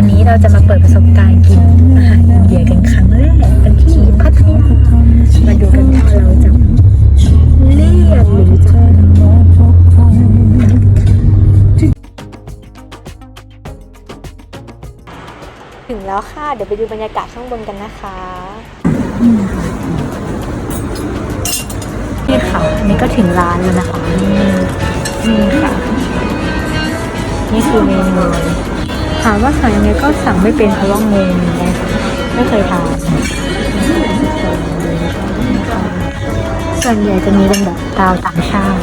วันนี้เราจะมาเปิดประสบการณ์กินอาหารอินเดียกันครั้งแรกกันที่พัทยามาดูกันว่าเราจะเลี่ยนหรือจะถึงแล้วค่ะ เดี๋ยวไปดูบรรยากาศข้างบนกันนะคะนี่ค่ะอันนี้ก็ถึงร้านแล้วนะคะนี่นี่ค่ะ นี่คือเมนูถามว่าสั่งยังไงก็สั่งไม่เป็นเพราะว่างงไม่เคยทานส่วนใหญ่จะมีเป็นแบบดาวต่างชาติ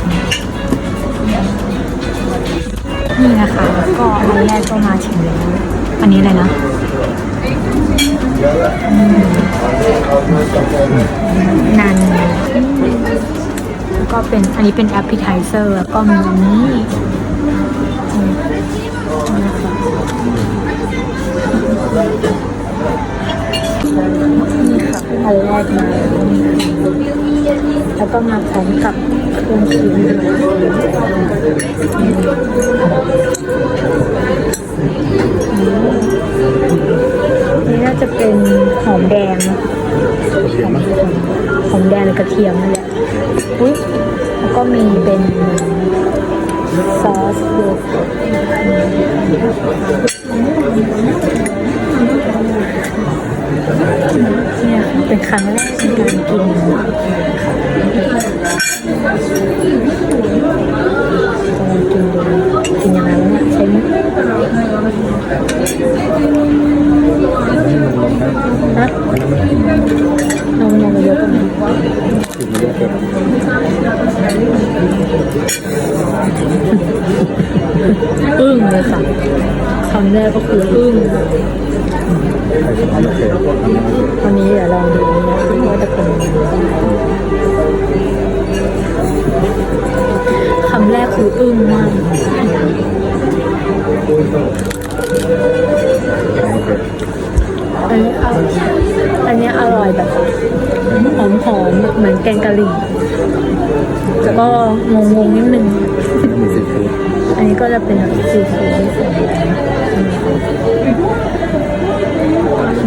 นี่นะคะแล้วก็อันแรกก็มาถึงแล้วอันนี้เลยนะนันแล้วก็เป็นอันนี้เป็นแอปเปิลไทเซอร์แล้วก็มีอันนี้ ก็มาพร้อมกับเครื่องชิมนี่น่าจะเป็นหอมแดงหอมแดงกระเทียมนั่นแหละอุ้ยแล้วก็มีเป็นซอสโยเกิร์ตเนี่ยเป็นครั้งแรกในการกิน กินดูกินยังไงวะเนี่ยใช้มือฮะนมนมเยอะกว่านี้อึ้งเลยค่ะคำแรกก็คืออึ้งวันนี้เดี๋ยวลองดู อันนี้อร่อยแบบหอมหอมเหมือนแกงกะหรี่แต่ก็งงงๆนิดนึง อันนี้ก็จะเป็นแบบซีฟู้ด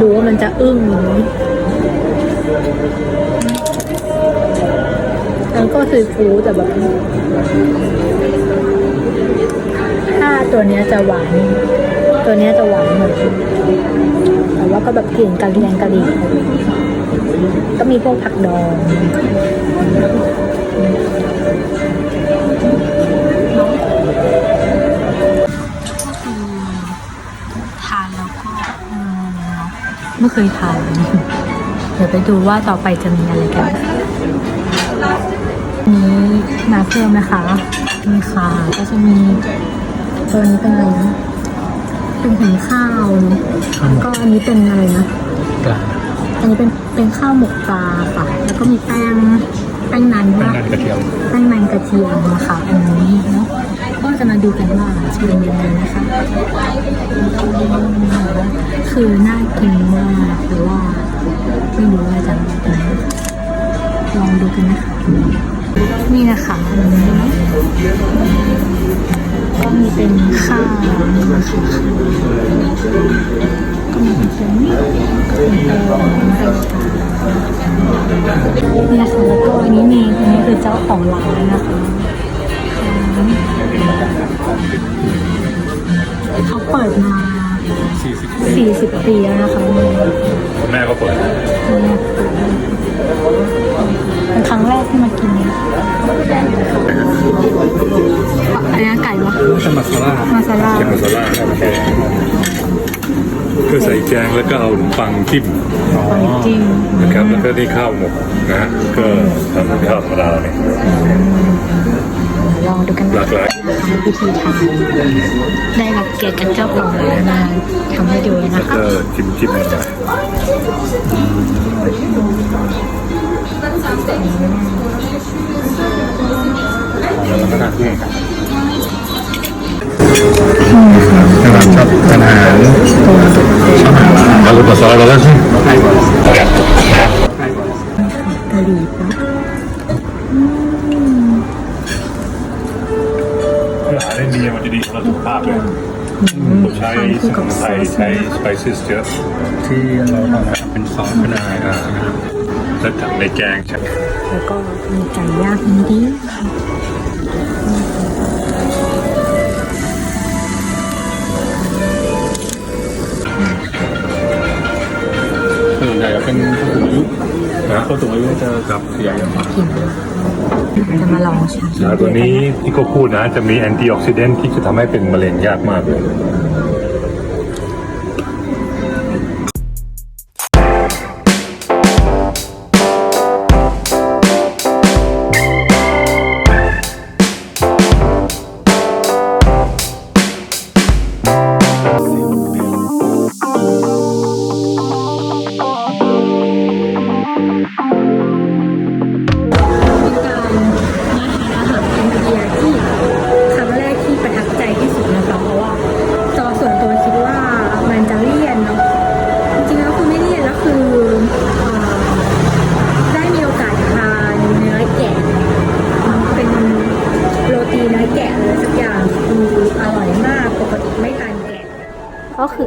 ดูว่ามันจะอึ้งไหมแล้วก็ซีฟู้ดแต่แบบถ้าตัวนี้จะหวาน ตัวนี้จะหวานหมด แต่ว่าก็แบบกลิ่นกะเรียงกะหรี่ก็มีพวกผักดองทานแล้วก็ไม่เคยทาน เดี๋ยวไปดูว่าต่อไปจะมีอะไรกัน นี้มาเพิ่มนะคะมีค่ะ ก็จะมีตัวนี้เป็นอะไรนะ เป็นหุงข้าวเนอะแล้วก็อันนี้เป็นอะไรนะปลาอันนี้เป็นเป็นข้าวหมกปลาค่ะ แล้วก็มีแป้งแป้งนันแป้งว่านันกระเทียมแป้งนันกระเทียมนะคะอันนี้เนาะก็จะมาดูกันว่าจะเป็นยังไงนะคะ คือน่ากินมากแต่ว่าไม่รู้ว่าจะเป็นยังไงลองดูกันนะคะ นี่นะคะอันนี้ก็มีเป็นข้าวนะคะก็มีเป็นเป็นแป้งนี่นะคะแล้วก็อันนี้มีอันนี้คือเจ้าของร้านนะคะเขาเปิดมาสี่สิบ40ปีแล้วนะคะแม่ก็เปิด เป็นครั้งแรกที่มากินอันนี้ไก่ปะใช่มาซาร่ามาซาร่าใช่มาซาร่าก็ใส่แกงแล้วก็เอาขนมปังจิ้มไปจิ้มนะครับแล้วก็นี่ข้าวหมกนะฮะก็ทำข้าวธรรมดาเนี่ยลองดูกันหลากหลายวิธีทำได้รับเกียรติจากเจ้าของร้านมาทำให้ดูนะแล้วคะก็จิ้มจิ้มหน่อย ก็ซอยแล้วก็ใช่กะหรี่ปั๊บอาหารได้ดีมันจะดีสำหรับสุขภาพเลยใช้ทานคู่กับซใช้สใช้ spices เยอะที่เราทำเป็นซอสเป็นะไรอ่าจะทำในแกงใช่ไหมแล้วก็มีไก่ย่างอินดี เป็นผู้สูงอายุนะผู้สูงอายุจะกับเสียเยอะมากกินจะมาลองชิม แล้วตัวนี้ที่เขาพูดนะจะมีแอนตี้ออกซิเดนต์ที่จะทำให้เป็นมะเร็งยากมากเลย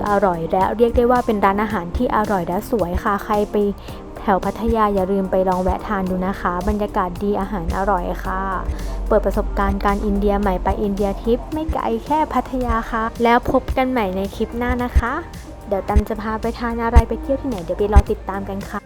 ออร่อยและเรียกได้ว่าเป็นร้านอาหารที่อร่อยและสวยค่ะ ใครไปแถวพัทยาอย่าลืมไปลองแวะทานดูนะคะ บรรยากาศดีอาหารอร่อยค่ะ เปิดประสบการณ์การอินเดียใหม่ไปอินเดียทริปไม่ไกลแค่พัทยาค่ะ แล้วพบกันใหม่ในคลิปหน้านะคะ เดี๋ยวตันจะพาไปทานอะไรไปเที่ยวที่ไหนเดี๋ยวไปรอติดตามกันค่ะ